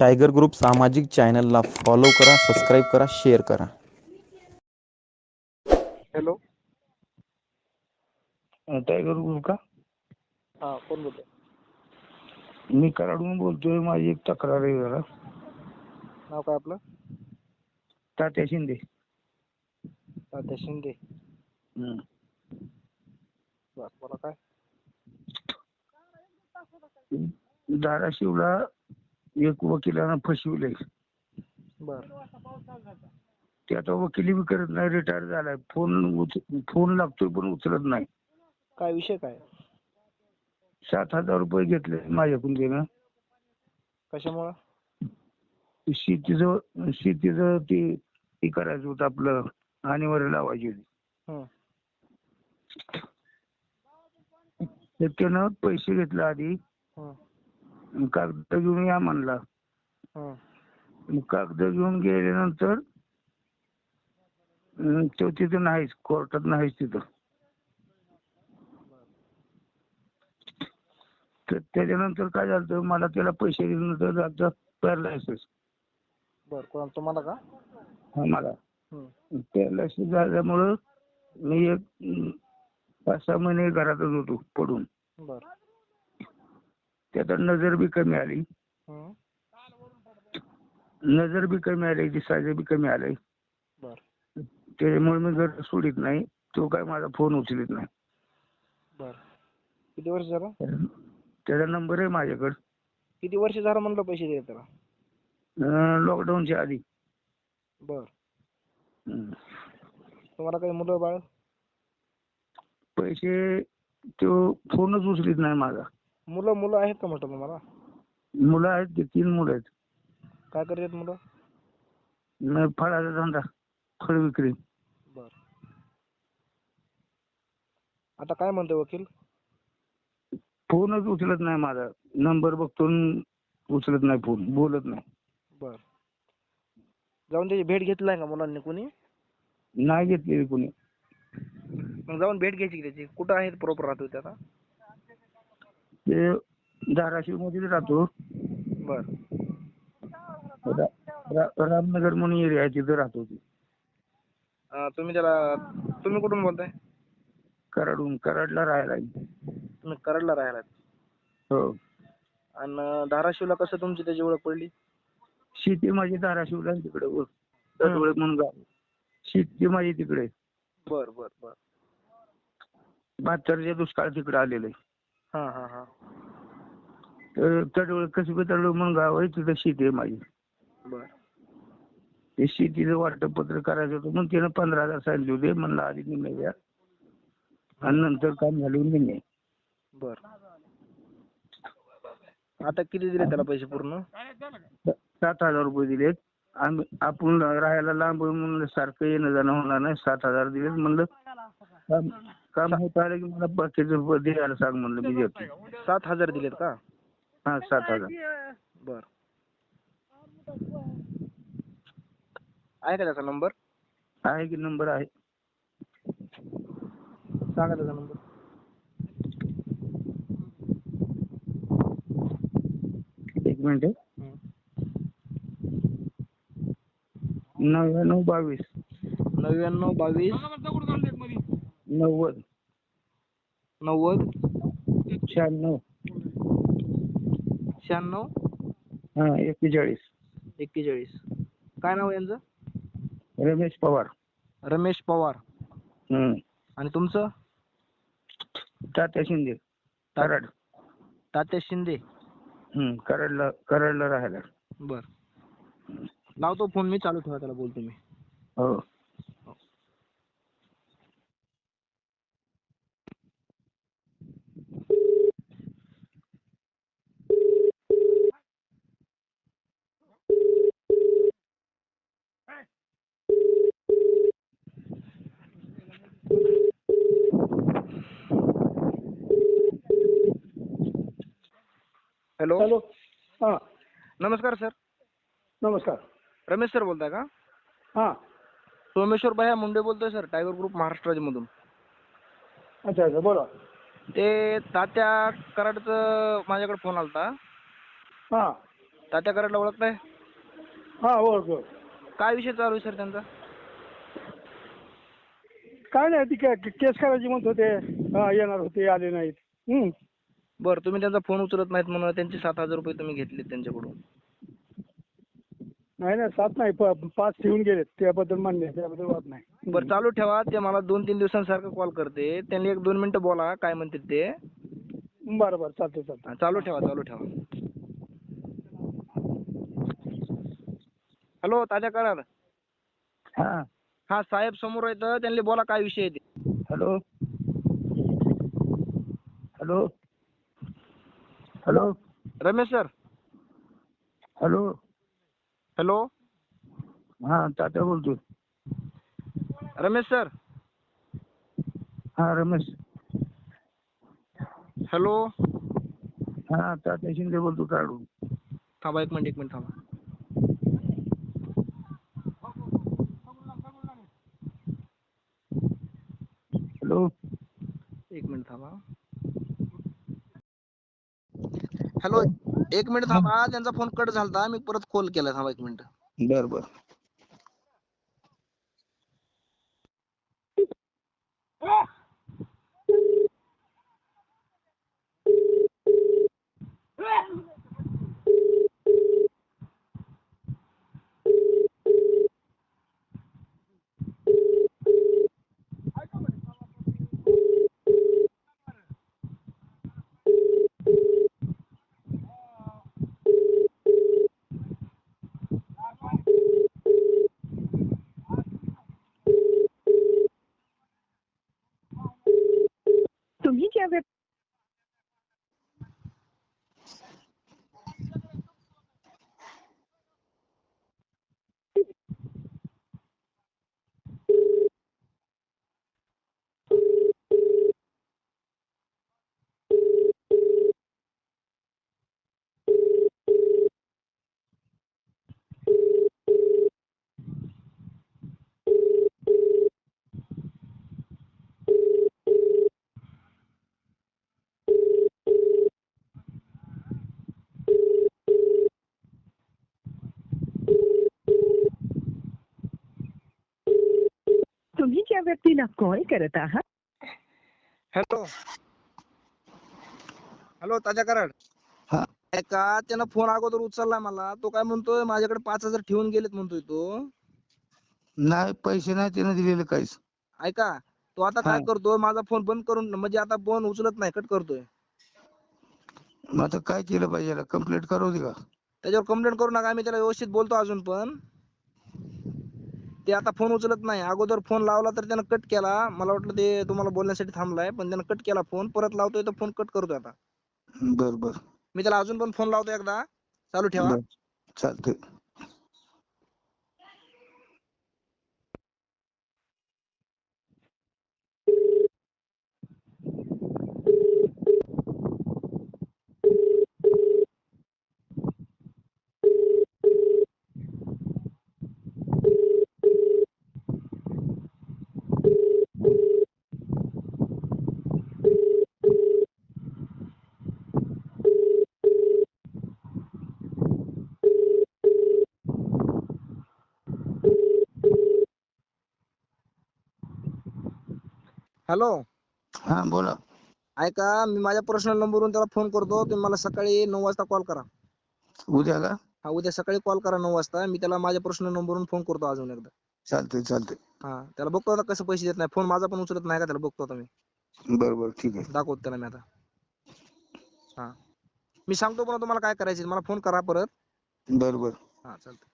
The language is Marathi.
टायगर ग्रुप सामाजिक चॅनलला फॉलो करा सबस्क्राईब करा शेअर करा। हॅलो टायगर ग्रुप का? हाँ कोण बोलतोय मी कराडून बोलतोय माझी एक तक्रार आहे जरा. नाव काय आपलं? तात्या शिंदे. तात्या शिंदे. हं. बर बोला काय? धाराशिवला एक वकिलानं फसविलंय. बर. ते आता वकिली बी करत नाही रिटायर झालाय. फोन उच फोन लागतोय पण उचलत नाही. काय विषय काय? सात हजार रुपये घेतले माझ्याकडून त्यानं. कशामुळं? शेतीचं शेतीचं ते हे करायचं होतं आपलं आणीवर लावायची होती. हं. तर त्यानं पैसे घेतले आधी. हं. कागद घेऊन या म्हणला. कागद घेऊन गेल्यानंतर तो तिथं नाहीच कोर्टात नाहीच तिथं. तर त्याच्यानंतर काय झालं मला त्याला पैसे दिल्यानंतर पॅरालायसिस बर कोण तुम्हाला का? मला. हं. पॅरालायसिस झाल्यामुळं मी एक पाच सहा महिने घरातच होतो पडून. बर. त्यात नजर बी कमी आली. हं. नजर बी कमी आली दिसायचं बी कमी आलंय बर. त्याच्यामुळे मी घर सोडित नाही तो काय माझा फोन उचलित नाही. बर. किती वर्ष झालं? त्याचा नंबर आहे माझ्याकडे. किती वर्ष झालं म्हणलं पैसे द्यायला त्याला? लॉकडाऊनच्या आधी. बर. हं. तुम्हाला काही मुलं बाळ? पैसे तो फोनच उचलीत नाही माझा. मुलं मुलं आहेत का म्हटलं तुम्हाला? मुलं आहेत ते तीन मुलं आहेत. काय करतात मुलं? न फळाचा धंदा फळ विक्री. बर. आता काय म्हणतोय वकील? फोनच उचलत नाही माझा. नंबर बघतो न उचलत नाही फोन बोलत नाही. बर. जाऊन त्याची भेट घेतलाय का मुलांनी कोणी? नाही घेतलेली कोणी. मग जाऊन भेट घ्यायची की त्याची? कुठं आहेत प्रॉपर राहतो ते आता? ते धाराशिवमध्ये राहतो. बर. रा- रा- रामनगर म्हणून एरिया आहे तिथं राहतो ते. अं, तुम्ही त्याला तुम्ही कुठून बोलताय? कराडून कराडला राहायला आहे. तुम्ही कराडला राहायला हो. आणि धाराशिवला कसं तुमची त्याची ओळख पडली? शेती माझी धाराशिवला आहे तिकडे वर म्हणून गाव. शेती माझी तिकडे. बर बर बर. बहात्तरच्या दुष्काळ तिकडे आलेलं आहे. हा हा हा. तर तटवळे कसबे तटवळे म्हणून गाव आहे तिथं शेती आहे माझी. बर. ते शेतीचं वाटपत्र करायचं होतं म्हणून त्यानं पंधरा हजार सांगितले होते. म्हणलं आधी निम्मे द्या आणि नंतर काम झालं निम्मे बर. आता किती दिले त्याला पैसे पूर्ण? सात हजार रुपये दिलेत. आम्ही आपण राहायला लांब आहे म्हणून सारखं येणं जाणं होणार नाही. सात हजार दिलेत म्हणलं. काम काम होत आलं की मला बाकीचं रुपये द्यायला सांग म्हणलं मी देतो. सात हजार दिलेत का? हा सात हजार. बर. आहे का त्याचा नंबर? आहे की नंबर आहे. सांगा त्याचा नंबर. एक मिनिट. नव्याण्णव बावीस. नव्याण्णव बावीस. नव्वद. नव्वद? शहाण्णव. शहाण्णव? हा एक्केचाळीस. एक्केचाळीस. काय नाव आहे यांचं? रमेश पवार. रमेश पवार. हम्म. आणि तुमचं? तात्या शिंदे. कराड. तात्या शिंदे. हम्म. कराडला कराडला राहायला. बर. लावतो फोन मी चालू ठेवा त्याला बोलतो मी. हो. हॅलो हॅलो हां. नमस्कार सर नमस्कार. रमेश सर बोलताय का? हां. सोमेश्वर भाया मुंडे बोलतोय सर टायगर ग्रुप महाराष्ट्रामधून. अच्छा अच्छा. बोला. ते तात्या कराडचं माझ्याकडे फोन आलता. हां. तात्या कराडला ओळखताय? हा ओळख काय विषय चालू आहे सर त्यांचा? काय नाही ती के- केस करायची म्हणत होते. हा येणार होते आले नाहीत. हम्म. बरं तुम्ही त्यांचा फोन उचलत नाहीत म्हणून त्यांचे सात हजार रुपये तुम्ही घेतले त्यांच्याकडून. नाही नाही सात नाही प- पाच ठेवून गेलेत त्याबद्दल मान्य आहे, त्याबद्दल वाद नाही. बरं चालू ठेवा ते मला दोन तीन दिवसांसारखं कॉल करते. त्यांनी एक दोन मिनिटं बोला काय म्हणतात ते. बरं बरं चालतंय चालतंय. हा, चालू ठेवा चालू ठेवा. हॅलो तात्या कराड हा. हा साहेब समोर आहेत त्यांनी बोला काय विषय आहे ते. Hello. Hello. Hello Ramesh sir. Hello hello हा तात्या बोलतो रमेश सर। हा रमेश। हॅलो हा तात्या शिंदे बोलतो काढून थांबा एक मिनिट एक मिनिट थांबा। हॅलो एक मिनिट थांबा। हॅलो एक मिनिट थांबा. त्यांचा फोन कट झालता. मी परत कॉल केला. थांबा एक मिनिट. बर बर. ज्या व्यक्तीला कॉल करत आहात. Hello hello Tatya Karad. हा. ऐका त्यानं फोन अगोदर उचलला मला. तो काय म्हणतोय माझ्याकडे पाच हजार ठेवून गेलेत म्हणतोय तो. नाही पैसे नाही त्यानं दिलेले काहीच. ऐका तो आता काय. करतोय माझा फोन बंद करून म्हणजे आता फोन उचलत नाही कट करतोय. मग आता काय केलं पाहिजे कंप्लीट करू दे का? त्याच्यावर कंप्लेंट करू नका आम्ही त्याला व्यवस्थित बोलतो अजून पण. ते आता फोन उचलत नाही. अगोदर फोन लावला तर त्यानं कट केला. मला वाटलं ते तुम्हाला बोलण्यासाठी थांबलाय पण त्यानं कट केला फोन परत लावतोय तर फोन कट करतोय आता. बर बर. मी त्याला अजून पण फोन लावतो एकदा. चालू ठेवा. चालतंय. हॅलो हा बोला. ऐका मी माझ्या पर्सनल नंबरवरून त्याला फोन करतो. तुम्ही मला सकाळी नऊ वाजता कॉल करा. उद्या का? हा उद्या सकाळी कॉल करा नऊ वाजता. मी त्याला माझ्या पर्सनल नंबरवरून फोन करतो अजून एकदा. चालतंय चालतंय. हा त्याला बघतो आता कसं पैसे देत नाही. फोन माझा पण उचलत नाही का त्याला बघतो आता मी. बर बर ठीक आहे. दाखवतो त्याला मी आता. हा. मी सांगतो पण तुम्हाला काय करायचं मला फोन करा परत. बर बर. हा चालतंय.